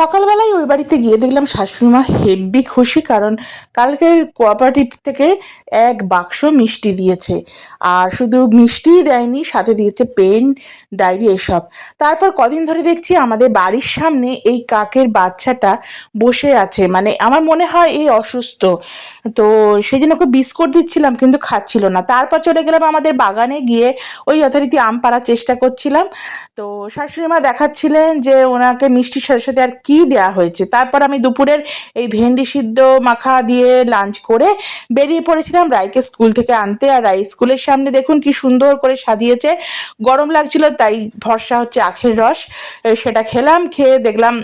সকালবেলায় ওই বাড়িতে গিয়ে দেখলাম শাশুড়িমা হেব্বি খুশি, কারণ কালকের কোঅপারেটিভ থেকে এক বাক্স মিষ্টি দিয়েছে। আর শুধু মিষ্টিই দেয়নি, সাথে দিয়েছে পেন, ডায়েরি, এসব। তারপর কদিন ধরে দেখছি আমাদের বাড়ির সামনে এই কাকের বাচ্চাটা বসে আছে। মানে আমার মনে হয় এই অসুস্থ। তো সেই জন্য ওকে বিস্কুট দিচ্ছিলাম, কিন্তু খাচ্ছিল না। তারপর চলে গেলাম আমাদের বাগানে গিয়ে ওই যথারীতি আম পাড়ার চেষ্টা করছিলাম। তো শাশুড়িমা দেখাচ্ছিলেন যে ওনাকে মিষ্টির সাথে সাথে আর কী দেয়া হয়েছে? তারপর আমি দুপুরের এই ভেন্ডি সিদ্ধ মাখা দিয়ে লাঞ্চ করে বেরিয়ে পড়েছিলাম রায়কে স্কুল থেকে আনতে। আর রাই স্কুলের সামনে দেখুন কি সুন্দর করে সাজিয়েছে। গরম লাগছিল, তাই ভরসা হচ্ছে আখের রস। সেটা খেলাম, খেয়ে দেখলাম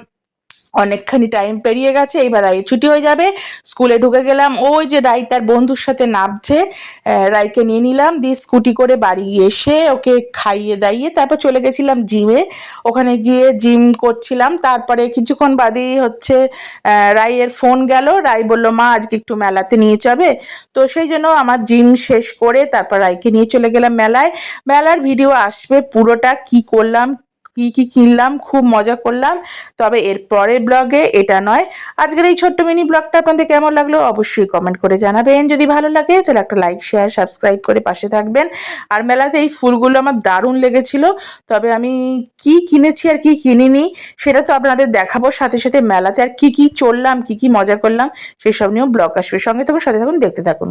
অনেকখানি টাইম পেরিয়ে গেছে এবার রাই ছুটি হয়ে যাবে। স্কুলে ঢুকে গেলাম, ওই যে রাই তার বন্ধুর সাথে নামছে রাইকে নিয়ে নিলাম, দিয়ে স্কুটি করে বাড়ি এসে ওকে খাইয়ে দাইয়ে তারপর চলে গেছিলাম জিমে ওখানে গিয়ে জিম করছিলাম, তারপরে কিছুক্ষণ বাদেই হচ্ছে রাইয়ের ফোন গেল, রাই বলল, মা, আজকে একটু মেলাতে নিয়ে যাবে। তো সেই জন্য আমার জিম শেষ করে তারপর রাইকে নিয়ে চলে গেলাম মেলায়। মেলার ভিডিও আসবে পুরোটা, কি করলাম কি কি কিনলাম, খুব মজা করলাম। তবে এর পরের ব্লগে এটা নয়। আজকের এই ছোট্ট মিনি ব্লগটা আপনাদের কেমন লাগল অবশ্যই কমেন্ট করে জানাবেন। যদি ভালো লাগে, তাহলে একটা লাইক শেয়ার সাবস্ক্রাইব করে পাশে থাকবেন। আর মেলাতে এই ফুলগুলো আমার দারুণ লেগেছিল। তবে আমি কি কিনেছি আর কি কিনিনি, সেটা তো আপনাদের দেখাবো। সাথে সাথে মেলাতে আর কি কি চললাম, কি কি মজা করলাম, সেসব নিয়েও ব্লগ আসবে। সঙ্গে থাকুন, সাথে থাকুন, দেখতে থাকুন।